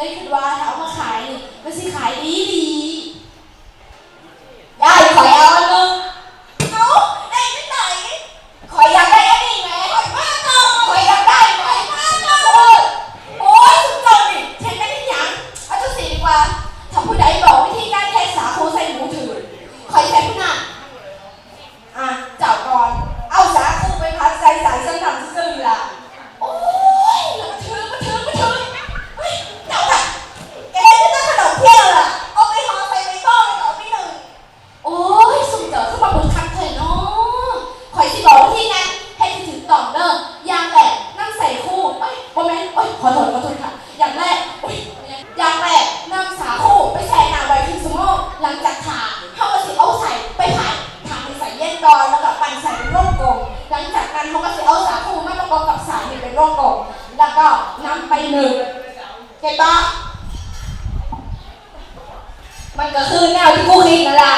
เลยคิดว่าถ้าเอามาขายนี่มันสิขายดีดี สามเป็นโรคกบแล้วก็นำไปหนึ่งเก็บปะมันก็คือแนวที่กูคิดนั่นแหละ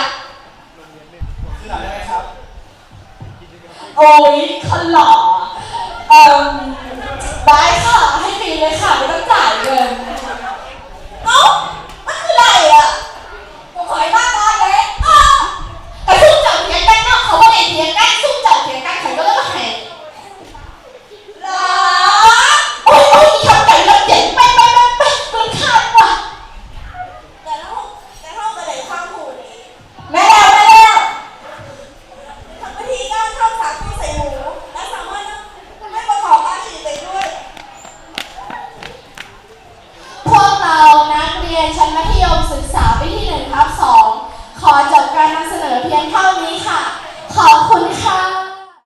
โอ้ยขล่อ ชั้นมัธยมศึกษาปีที่1รับ2ขอจบการนำเสนอเพียงเท่านี้ค่ะ ขอบคุณค่ะ